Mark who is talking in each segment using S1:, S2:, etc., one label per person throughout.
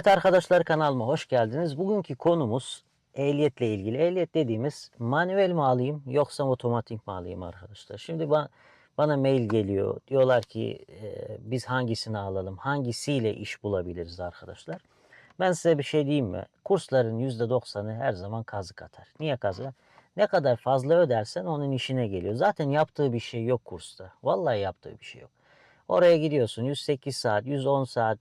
S1: Evet arkadaşlar kanalıma hoş geldiniz. Bugünkü konumuz ehliyetle ilgili. Ehliyet dediğimiz manuel mi alayım yoksa otomatik mi alayım arkadaşlar? Şimdi bana, bana mail geliyor. Diyorlar ki e, biz hangisini alalım? Hangisiyle iş bulabiliriz arkadaşlar? Ben size bir şey diyeyim mi? Kursların %90'ı her zaman kazık atar. Niye kazık? Ne kadar fazla ödersen onun işine geliyor. Zaten yaptığı bir şey yok kursta. Vallahi yaptığı bir şey yok. Oraya gidiyorsun 108 saat, 110 saat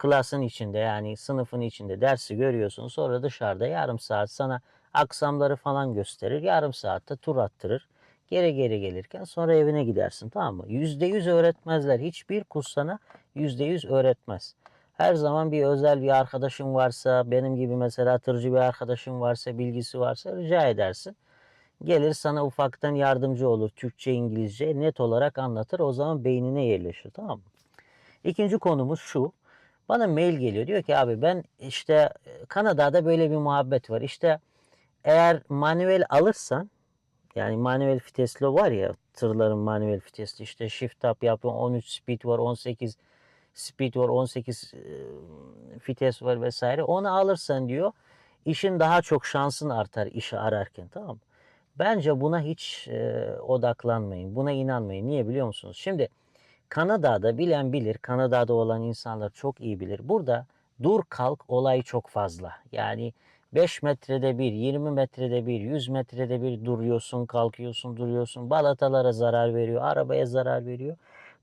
S1: klasın içinde yani sınıfın içinde dersi görüyorsun. Sonra dışarıda yarım saat sana aksamları falan gösterir. Yarım saatte tur attırır. Geri geri gelirken sonra evine gidersin tamam mı? %100 öğretmezler. Hiçbir kurs sana %100 öğretmez. Her zaman bir özel bir arkadaşın varsa, benim gibi mesela tırcı bir arkadaşın varsa, bilgisi varsa rica edersin. Gelir sana ufaktan yardımcı olur. Türkçe, İngilizce net olarak anlatır. O zaman beynine yerleşir tamam mı? İkinci konumuz şu. Bana mail geliyor. Diyor ki abi ben işte Kanada'da böyle bir muhabbet var. İşte eğer manuel alırsan yani manuel vitesli var ya tırların manuel vitesli işte shift up yapıyor 13 speed var 18 speed var 18 e, vites var vesaire onu alırsan diyor işin daha çok şansın artar işi ararken tamam mı? Bence buna hiç e, odaklanmayın. Buna inanmayın. Niye biliyor musunuz? Şimdi Kanada'da bilen bilir. Kanada'da olan insanlar çok iyi bilir. Burada dur kalk olayı çok fazla. Yani 5 metrede bir, 20 metrede bir, 100 metrede bir duruyorsun, kalkıyorsun, duruyorsun. Balatalara zarar veriyor, arabaya zarar veriyor.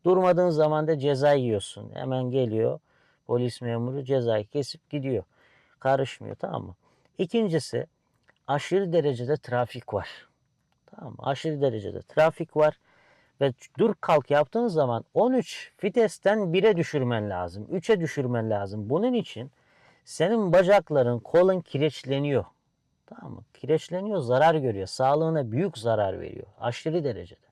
S1: Durmadığın zaman da ceza yiyorsun. Hemen geliyor polis memuru cezayı kesip gidiyor. Karışmıyor tamam mı? İkincisi aşırı derecede trafik var. Tamam mı? Aşırı derecede trafik var. Ve dur kalk yaptığın zaman 13 vitesten 1'e düşürmen lazım. 3'e düşürmen lazım. Bunun için senin bacakların, kolun kireçleniyor. Tamam mı? Kireçleniyor, zarar görüyor. Sağlığına büyük zarar veriyor. Aşırı derecede.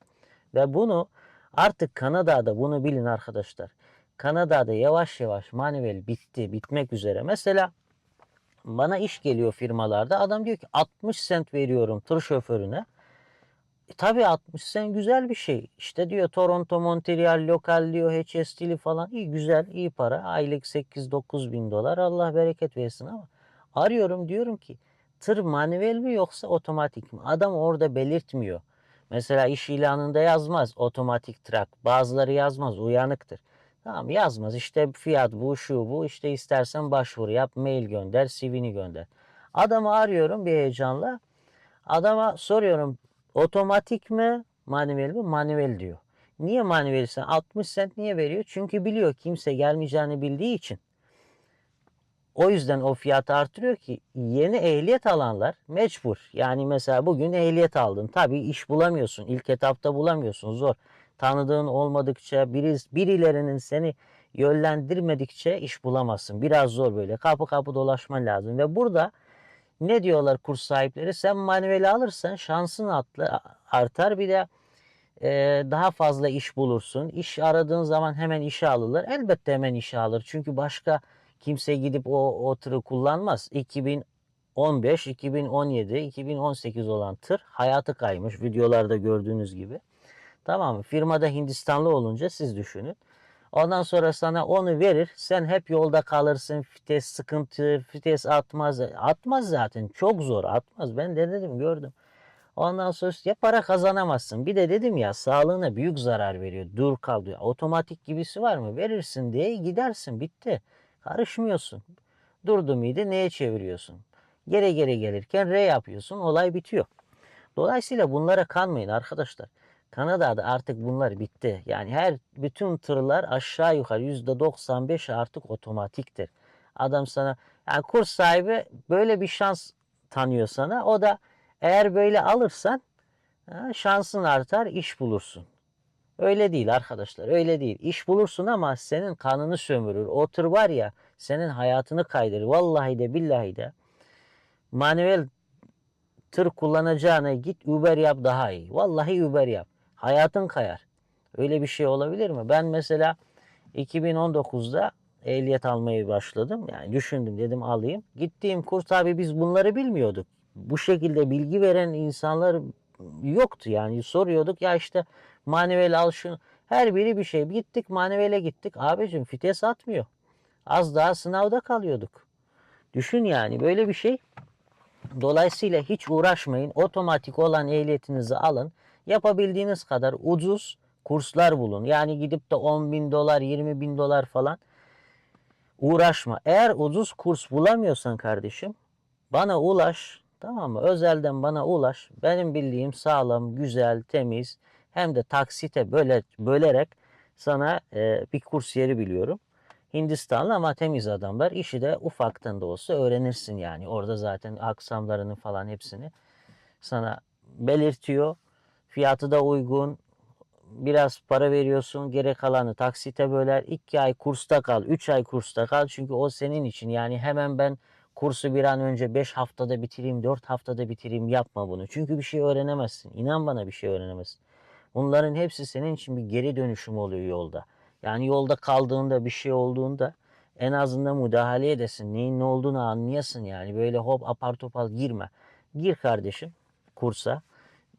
S1: Ve bunu artık Kanada'da bunu bilin arkadaşlar. Kanada'da yavaş yavaş manuel bitti, bitmek üzere. Mesela bana iş geliyor firmalarda. Adam diyor ki 60 sent veriyorum tır şoförüne. E, tabii 60 sen güzel bir şey. İşte diyor Toronto, Montreal, lokal diyor HST'li falan. iyi güzel, iyi para. Aylık 8-9 bin dolar. Allah bereket versin ama arıyorum diyorum ki tır manuel mi yoksa otomatik mi? Adam orada belirtmiyor. Mesela iş ilanında yazmaz otomatik trak. Bazıları yazmaz uyanıktır. Tamam yazmaz işte fiyat bu şu bu işte istersen başvuru yap mail gönder CV'ni gönder. Adamı arıyorum bir heyecanla. Adama soruyorum Otomatik mi? Manuel mi? Manuel diyor. Niye manuel sen? 60 sent niye veriyor? Çünkü biliyor kimse gelmeyeceğini bildiği için. O yüzden o fiyatı artırıyor ki yeni ehliyet alanlar mecbur. Yani mesela bugün ehliyet aldın. Tabii iş bulamıyorsun. İlk etapta bulamıyorsun. Zor. Tanıdığın olmadıkça biri, birilerinin seni yönlendirmedikçe iş bulamazsın. Biraz zor böyle. Kapı kapı dolaşman lazım. Ve burada ne diyorlar kurs sahipleri? Sen manueli alırsan şansın atlı, artar bir de e, daha fazla iş bulursun. İş aradığın zaman hemen işe alırlar. Elbette hemen işe alır. Çünkü başka kimse gidip o, o tırı kullanmaz. 2015, 2017, 2018 olan tır hayatı kaymış. Videolarda gördüğünüz gibi. Tamam mı? Firmada Hindistanlı olunca siz düşünün. Ondan sonra sana onu verir. Sen hep yolda kalırsın. Vites sıkıntı, vites atmaz. Atmaz zaten. Çok zor atmaz. Ben de dedim gördüm. Ondan sonra ya para kazanamazsın. Bir de dedim ya sağlığına büyük zarar veriyor. Dur kal diyor. Otomatik gibisi var mı? Verirsin diye gidersin. Bitti. Karışmıyorsun. Durdu muydu neye çeviriyorsun? Gere gere gelirken R yapıyorsun. Olay bitiyor. Dolayısıyla bunlara kanmayın arkadaşlar. Kanada'da artık bunlar bitti. Yani her bütün tırlar aşağı yukarı %95 artık otomatiktir. Adam sana yani kurs sahibi böyle bir şans tanıyor sana. O da eğer böyle alırsan şansın artar, iş bulursun. Öyle değil arkadaşlar, öyle değil. İş bulursun ama senin kanını sömürür. O tır var ya senin hayatını kaydırır. Vallahi de billahi de manuel tır kullanacağına git Uber yap daha iyi. Vallahi Uber yap. Hayatın kayar. Öyle bir şey olabilir mi? Ben mesela 2019'da ehliyet almayı başladım. Yani düşündüm dedim alayım. Gittiğim kurs abi biz bunları bilmiyorduk. Bu şekilde bilgi veren insanlar yoktu yani soruyorduk ya işte manuel al şunu. Her biri bir şey. Gittik manuele gittik. Abicim fites atmıyor. Az daha sınavda kalıyorduk. Düşün yani böyle bir şey. Dolayısıyla hiç uğraşmayın. Otomatik olan ehliyetinizi alın. Yapabildiğiniz kadar ucuz kurslar bulun. Yani gidip de 10 bin dolar, 20 bin dolar falan uğraşma. Eğer ucuz kurs bulamıyorsan kardeşim bana ulaş. Tamam mı? Özelden bana ulaş. Benim bildiğim sağlam, güzel, temiz hem de taksite böyle bölerek sana e, bir kurs yeri biliyorum. Hindistanlı ama temiz adamlar. İşi de ufaktan da olsa öğrenirsin yani. Orada zaten aksamlarını falan hepsini sana belirtiyor. Fiyatı da uygun. Biraz para veriyorsun. Geri kalanı taksite böler. 2 ay kursta kal. 3 ay kursta kal. Çünkü o senin için. Yani hemen ben kursu bir an önce 5 haftada bitireyim, 4 haftada bitireyim yapma bunu. Çünkü bir şey öğrenemezsin. İnan bana bir şey öğrenemezsin. Bunların hepsi senin için bir geri dönüşüm oluyor yolda. Yani yolda kaldığında bir şey olduğunda en azından müdahale edesin. Neyin ne olduğunu anlayasın yani. Böyle hop apar topal girme. Gir kardeşim kursa.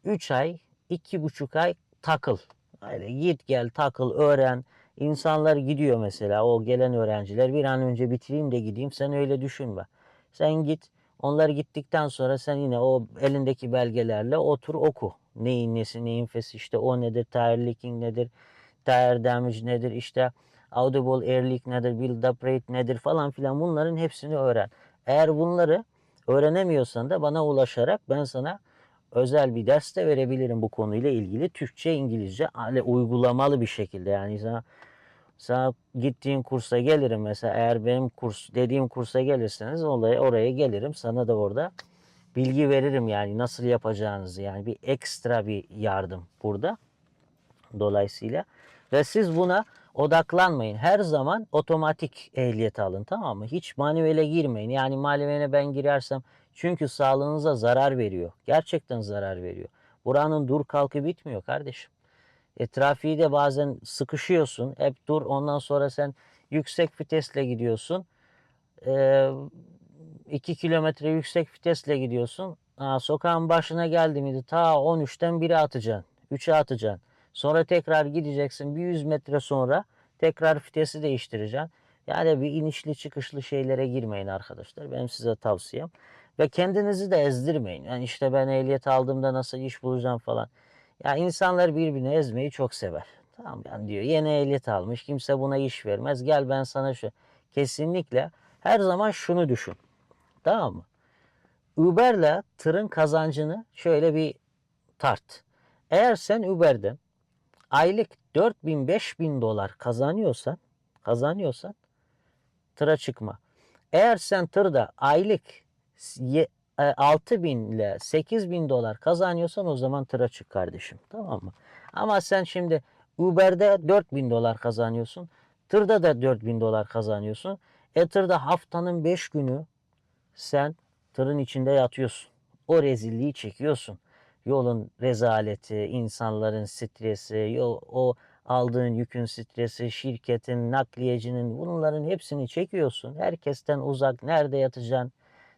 S1: 3 ay, 2,5 ay takıl. Öyle git gel takıl öğren. İnsanlar gidiyor mesela o gelen öğrenciler bir an önce bitireyim de gideyim. Sen öyle düşünme. Sen git. Onlar gittikten sonra sen yine o elindeki belgelerle otur oku. Neyin nesi neyin fesi işte o nedir, tire leaking nedir, tire damage nedir, işte audible air leak nedir, build up rate nedir falan filan bunların hepsini öğren. Eğer bunları öğrenemiyorsan da bana ulaşarak ben sana özel bir ders de verebilirim bu konuyla ilgili. Türkçe, İngilizce hani uygulamalı bir şekilde. Yani sana sana gittiğin kursa gelirim mesela. Eğer benim kurs dediğim kursa gelirseniz oraya, oraya gelirim. Sana da orada bilgi veririm yani nasıl yapacağınızı. Yani bir ekstra bir yardım burada dolayısıyla. Ve siz buna odaklanmayın. Her zaman otomatik ehliyet alın tamam mı? Hiç manuele girmeyin. Yani manuele ben girersem çünkü sağlığınıza zarar veriyor. Gerçekten zarar veriyor. Buranın dur kalkı bitmiyor kardeşim. E, trafiği de bazen sıkışıyorsun. Hep dur ondan sonra sen yüksek vitesle gidiyorsun. 2 kilometre yüksek vitesle gidiyorsun. Ha, sokağın başına geldi miydi ta 13'ten 1'e atacaksın. 3'e atacaksın. Sonra tekrar gideceksin. Bir 100 metre sonra tekrar vitesi değiştireceksin. Yani bir inişli çıkışlı şeylere girmeyin arkadaşlar. Benim size tavsiyem. Ve kendinizi de ezdirmeyin. Yani işte ben ehliyet aldığımda nasıl iş bulacağım falan. Ya insanlar birbirini ezmeyi çok sever. Tamam yani diyor yeni ehliyet almış kimse buna iş vermez. Gel ben sana şu. Kesinlikle her zaman şunu düşün. Tamam mı? Uber'le tırın kazancını şöyle bir tart. Eğer sen Uber'den aylık 4000 5000 dolar kazanıyorsan kazanıyorsan tıra çıkma. Eğer sen tırda aylık 6 bin ile 8 bin dolar kazanıyorsan o zaman tıra çık kardeşim. Tamam mı? Ama sen şimdi Uber'de 4 bin dolar kazanıyorsun. Tırda da 4 bin dolar kazanıyorsun. E tırda haftanın 5 günü sen tırın içinde yatıyorsun. O rezilliği çekiyorsun. Yolun rezaleti, insanların stresi, yol, o aldığın yükün stresi, şirketin, nakliyecinin bunların hepsini çekiyorsun. Herkesten uzak, nerede yatacaksın,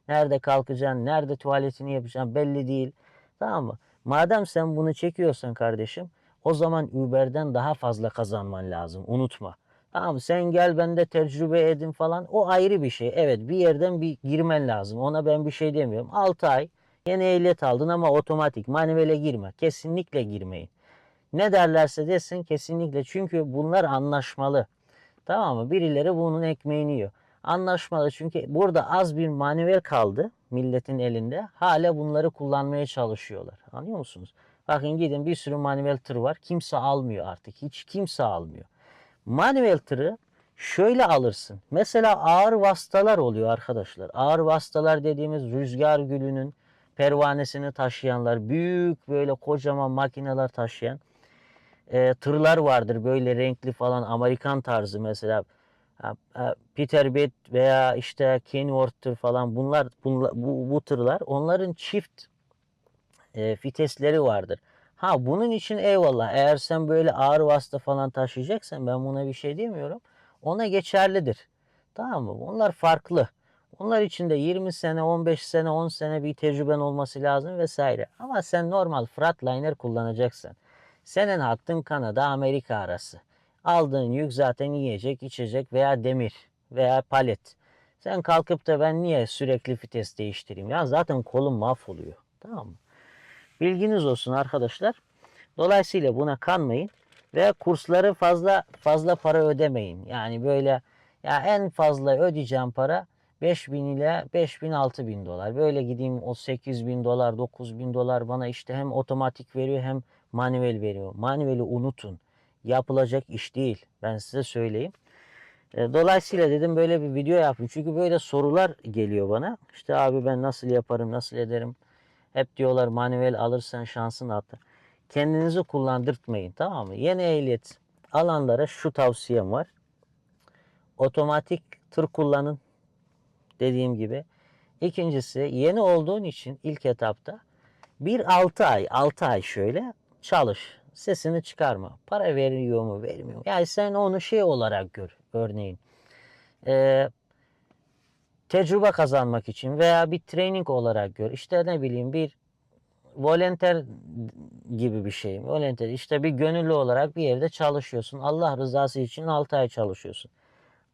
S1: nerede kalkacaksın, nerede tuvaletini yapacaksın belli değil. Tamam mı? Madem sen bunu çekiyorsan kardeşim, o zaman Uber'den daha fazla kazanman lazım. Unutma. Tamam sen gel bende tecrübe edin falan. O ayrı bir şey. Evet bir yerden bir girmen lazım. Ona ben bir şey demiyorum. 6 ay yeni ehliyet aldın ama otomatik manuele girme. Kesinlikle girmeyin. Ne derlerse desin kesinlikle. Çünkü bunlar anlaşmalı. Tamam mı? Birileri bunun ekmeğini yiyor. Anlaşmalı çünkü burada az bir manuel kaldı milletin elinde. Hala bunları kullanmaya çalışıyorlar. Anlıyor musunuz? Bakın gidin bir sürü manuel tır var. Kimse almıyor artık. Hiç kimse almıyor. Manuel tırı şöyle alırsın. Mesela ağır vasıtalar oluyor arkadaşlar. Ağır vasıtalar dediğimiz rüzgar gülünün pervanesini taşıyanlar, büyük böyle kocaman makineler taşıyan e, tırlar vardır. Böyle renkli falan Amerikan tarzı mesela. Peterbilt veya işte Kenworth falan bunlar, bunlar bu, bu tırlar onların çift e, vitesleri vardır. Ha bunun için eyvallah eğer sen böyle ağır vasıta falan taşıyacaksan ben buna bir şey demiyorum. Ona geçerlidir. Tamam mı? Onlar farklı. Onlar için de 20 sene, 15 sene, 10 sene bir tecrüben olması lazım vesaire. Ama sen normal Freightliner kullanacaksın. Senin hattın Kanada, Amerika arası. Aldığın yük zaten yiyecek, içecek veya demir veya palet. Sen kalkıp da ben niye sürekli vites değiştireyim? Ya zaten kolum mahvoluyor. Tamam mı? Bilginiz olsun arkadaşlar. Dolayısıyla buna kanmayın ve kursları fazla fazla para ödemeyin. Yani böyle ya en fazla ödeyeceğim para 5000 ile 5000 6000 dolar. Böyle gideyim o 8000 dolar 9000 dolar bana işte hem otomatik veriyor hem manuel veriyor. Manueli unutun. Yapılacak iş değil. Ben size söyleyeyim. E, Dolayısıyla dedim böyle bir video yapayım. Çünkü böyle sorular geliyor bana. İşte abi ben nasıl yaparım, nasıl ederim? Hep diyorlar manuel alırsan şansın artar. Kendinizi kullandırtmayın tamam mı? Yeni ehliyet alanlara şu tavsiyem var. Otomatik tır kullanın dediğim gibi. İkincisi yeni olduğun için ilk etapta bir 6 ay 6 ay şöyle çalış. Sesini çıkarma. Para veriyor mu vermiyor mu? Yani sen onu şey olarak gör örneğin. Ee, tecrübe kazanmak için veya bir training olarak gör. İşte ne bileyim bir volunteer gibi bir şey. Volunteer işte bir gönüllü olarak bir yerde çalışıyorsun. Allah rızası için 6 ay çalışıyorsun.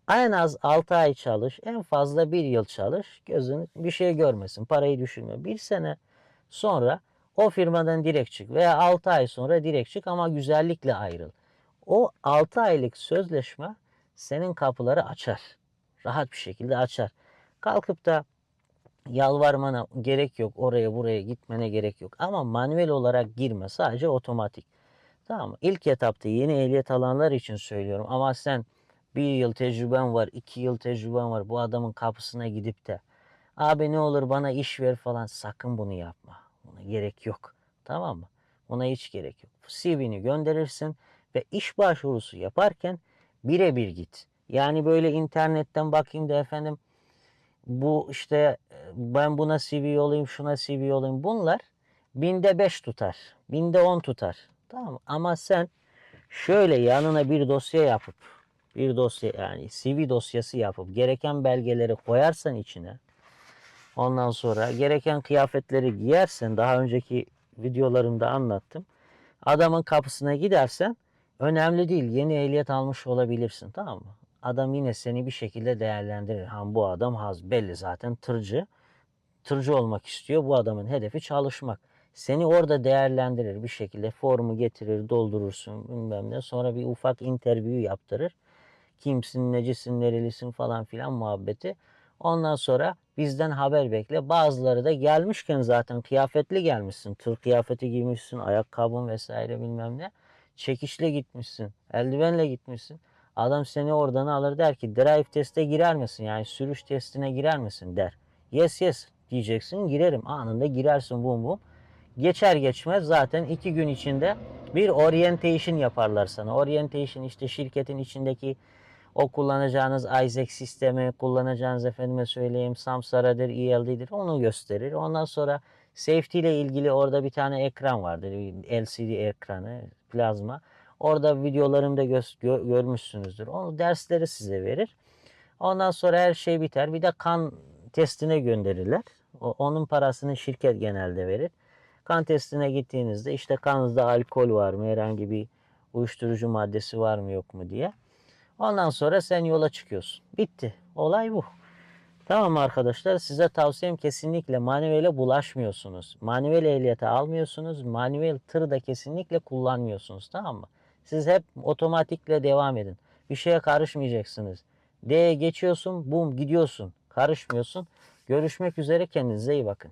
S1: En az 6 ay çalış, en fazla 1 yıl çalış. Gözün bir şey görmesin, parayı düşünme. Bir sene sonra o firmadan direkt çık veya 6 ay sonra direkt çık ama güzellikle ayrıl. O 6 aylık sözleşme senin kapıları açar. Rahat bir şekilde açar. Kalkıp da yalvarmana gerek yok. Oraya buraya gitmene gerek yok. Ama manuel olarak girme. Sadece otomatik. Tamam mı? İlk etapta yeni ehliyet alanlar için söylüyorum. Ama sen bir yıl tecrüben var, iki yıl tecrüben var. Bu adamın kapısına gidip de abi ne olur bana iş ver falan sakın bunu yapma. Buna gerek yok. Tamam mı? Buna hiç gerek yok. CV'ni gönderirsin ve iş başvurusu yaparken birebir git. Yani böyle internetten bakayım da efendim bu işte e, ben buna CV yollayayım, şuna CV yollayayım. Bunlar binde beş tutar, binde on tutar. Tamam mı? Ama sen şöyle yanına bir dosya yapıp, bir dosya yani CV dosyası yapıp gereken belgeleri koyarsan içine, ondan sonra gereken kıyafetleri giyersen, daha önceki videolarımda anlattım. Adamın kapısına gidersen önemli değil. Yeni ehliyet almış olabilirsin tamam mı? Adam yine seni bir şekilde değerlendirir. Ha bu adam haz belli zaten tırcı. Tırcı olmak istiyor. Bu adamın hedefi çalışmak. Seni orada değerlendirir bir şekilde. Formu getirir, doldurursun bilmem ne. Sonra bir ufak interview yaptırır. Kimsin, necisin, nerelisin falan filan muhabbeti. Ondan sonra bizden haber bekle. Bazıları da gelmişken zaten kıyafetli gelmişsin. Tır kıyafeti giymişsin, ayakkabın vesaire bilmem ne. Çekişle gitmişsin, eldivenle gitmişsin. Adam seni oradan alır der ki drive teste girer misin? Yani sürüş testine girer misin der. Yes yes diyeceksin girerim. Anında girersin bum bum. Geçer geçmez zaten iki gün içinde bir orientation yaparlar sana. Orientation işte şirketin içindeki o kullanacağınız Isaac sistemi, kullanacağınız efendime söyleyeyim Samsara'dır, ELD'dir onu gösterir. Ondan sonra safety ile ilgili orada bir tane ekran vardır. LCD ekranı, plazma. Orada videolarımda gö- görmüşsünüzdür. Onu dersleri size verir. Ondan sonra her şey biter. Bir de kan testine gönderirler. O, onun parasını şirket genelde verir. Kan testine gittiğinizde işte kanınızda alkol var mı, herhangi bir uyuşturucu maddesi var mı yok mu diye. Ondan sonra sen yola çıkıyorsun. Bitti. Olay bu. Tamam arkadaşlar size tavsiyem kesinlikle manuele bulaşmıyorsunuz. Manuel ehliyeti almıyorsunuz. Manuel tır da kesinlikle kullanmıyorsunuz. Tamam mı? Siz hep otomatikle devam edin. Bir şeye karışmayacaksınız. D'ye geçiyorsun, bum gidiyorsun. Karışmıyorsun. Görüşmek üzere kendinize iyi bakın.